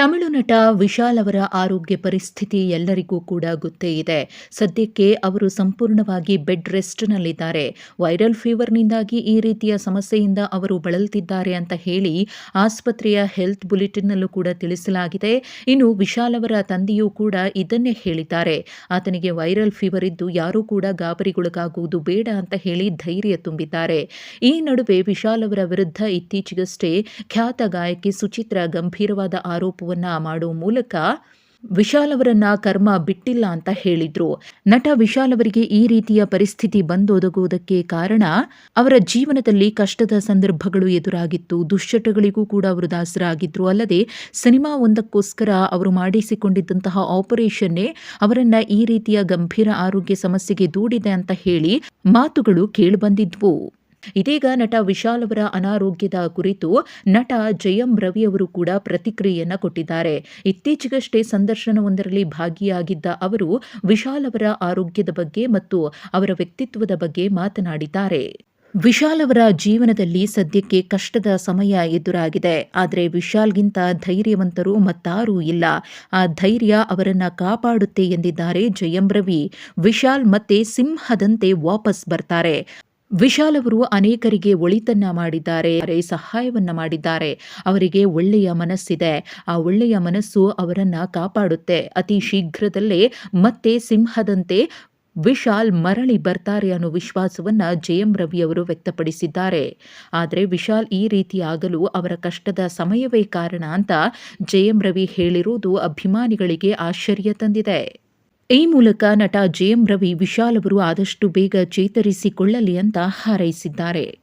ತಮಿಳು ನಟ ವಿಶಾಲ್ ಅವರ ಆರೋಗ್ಯ ಪರಿಸ್ಥಿತಿ ಎಲ್ಲರಿಗೂ ಕೂಡ ಗೊತ್ತೇ ಇದೆ. ಸದ್ಯಕ್ಕೆ ಅವರು ಸಂಪೂರ್ಣವಾಗಿ ಬೆಡ್ ರೆಸ್ಟ್ನಲ್ಲಿದ್ದಾರೆ. ವೈರಲ್ ಫೀವರ್ನಿಂದಾಗಿ ಈ ರೀತಿಯ ಸಮಸ್ಯೆಯಿಂದ ಅವರು ಬಳಲ್ತಿದ್ದಾರೆ ಅಂತ ಹೇಳಿ ಆಸ್ಪತ್ರೆಯ ಹೆಲ್ತ್ ಬುಲೆಟಿನ್ನಲ್ಲೂ ಕೂಡ ತಿಳಿಸಲಾಗಿದೆ. ಇನ್ನು ವಿಶಾಲ್ ಅವರ ತಂದೆಯೂ ಕೂಡ ಇದನ್ನೇ ಹೇಳಿದ್ದಾರೆ. ಆತನಿಗೆ ವೈರಲ್ ಫೀವರ್ ಇದ್ದು ಯಾರೂ ಕೂಡ ಗಾಬರಿಗೊಳಗಾಗುವುದು ಬೇಡ ಅಂತ ಹೇಳಿ ಧೈರ್ಯ ತುಂಬಿದ್ದಾರೆ. ಈ ನಡುವೆ ವಿಶಾಲ್ ಅವರ ವಿರುದ್ಧ ಇತ್ತೀಚೆಗಷ್ಟೇ ಖ್ಯಾತ ಗಾಯಕಿ ಸುಚಿತ್ರ ಗಂಭೀರವಾದ ಆರೋಪವನ್ನ ಮಾಡುವ ಮೂಲಕ ವಿಶಾಲ್ ಅವರನ್ನ ಕರ್ಮ ಬಿಟ್ಟಿಲ್ಲ ಅಂತ ಹೇಳಿದ್ರು. ನಟ ವಿಶಾಲ್ ಅವರಿಗೆ ಈ ರೀತಿಯ ಪರಿಸ್ಥಿತಿ ಬಂದೊದಗುವುದಕ್ಕೆ ಕಾರಣ ಅವರ ಜೀವನದಲ್ಲಿ ಕಷ್ಟದ ಸಂದರ್ಭಗಳು ಎದುರಾಗಿತ್ತು. ದುಶ್ಚಟಗಳಿಗೂ ಕೂಡ ಅವರು ದಾಸರಾಗಿದ್ರು. ಅಲ್ಲದೆ ಸಿನಿಮಾ ಒಂದಕ್ಕೋಸ್ಕರ ಅವರು ಮಾಡಿಸಿಕೊಂಡಿದ್ದಂತಹ ಆಪರೇಷನ್ನೇ ಅವರನ್ನ ಈ ರೀತಿಯ ಗಂಭೀರ ಆರೋಗ್ಯ ಸಮಸ್ಯೆಗೆ ದೂಡಿದೆ ಅಂತ ಹೇಳಿ ಮಾತುಗಳು ಕೇಳಿಬಂದಿದ್ವು ಇದೀಗ ನಟ ವಿಶಾಲ್ ಅವರ ಅನಾರೋಗ್ಯದ ಕುರಿತು ನಟ ಜಯಂ ರವಿ ಅವರು ಕೂಡ ಪ್ರತಿಕ್ರಿಯೆಯನ್ನ ಕೊಟ್ಟಿದ್ದಾರೆ. ಇತ್ತೀಚೆಗಷ್ಟೇ ಸಂದರ್ಶನವೊಂದರಲ್ಲಿ ಭಾಗಿಯಾಗಿದ್ದ ಅವರು ವಿಶಾಲ್ ಅವರ ಆರೋಗ್ಯದ ಬಗ್ಗೆ ಮತ್ತು ಅವರ ವ್ಯಕ್ತಿತ್ವದ ಬಗ್ಗೆ ಮಾತನಾಡಿದ್ದಾರೆ. ವಿಶಾಲ್ ಅವರ ಜೀವನದಲ್ಲಿ ಸದ್ಯಕ್ಕೆ ಕಷ್ಟದ ಸಮಯ ಎದುರಾಗಿದೆ. ಆದರೆ ವಿಶಾಲ್ಗಿಂತ ಧೈರ್ಯವಂತರು ಮತ್ತಾರೂ ಇಲ್ಲ. ಆ ಧೈರ್ಯ ಅವರನ್ನ ಕಾಪಾಡುತ್ತೆ ಎಂದಿದ್ದಾರೆ ಜಯಂ ರವಿ. ವಿಶಾಲ್ ಮತ್ತೆ ಸಿಂಹದಂತೆ ವಾಪಸ್ ಬರ್ತಾರೆ. ವಿಶಾಲ್ ಅವರು ಅನೇಕರಿಗೆ ಒಳಿತನ್ನ ಮಾಡಿದ್ದಾರೆ ಸಹಾಯವನ್ನ ಮಾಡಿದ್ದಾರೆ. ಅವರಿಗೆ ಒಳ್ಳೆಯ ಮನಸ್ಸಿದೆ. ಆ ಒಳ್ಳೆಯ ಮನಸ್ಸು ಅವರನ್ನ ಕಾಪಾಡುತ್ತೆ. ಅತಿ ಶೀಘ್ರದಲ್ಲೇ ಮತ್ತೆ ಸಿಂಹದಂತೆ ವಿಶಾಲ್ ಮರಳಿ ಬರ್ತಾರೆ ಅನ್ನೋ ವಿಶ್ವಾಸವನ್ನ ಜಯಂ ರವಿ ಅವರು ವ್ಯಕ್ತಪಡಿಸಿದ್ದಾರೆ. ಆದರೆ ವಿಶಾಲ್ ಈ ರೀತಿ ಆಗಲು ಅವರ ಕಷ್ಟದ ಸಮಯವೇ ಕಾರಣ ಅಂತ ಜಯಂ ರವಿ ಹೇಳಿರುವುದು ಅಭಿಮಾನಿಗಳಿಗೆ ಆಶ್ಚರ್ಯ ತಂದಿದೆ. ಈ ಮೂಲಕ ನಟ ಜೆಎಂ ರವಿ ವಿಶಾಲ್ ಅವರು ಆದಷ್ಟು ಬೇಗ ಚೇತರಿಸಿಕೊಳ್ಳಲಿ ಅಂತ ಹಾರೈಸಿದ್ದಾರೆ.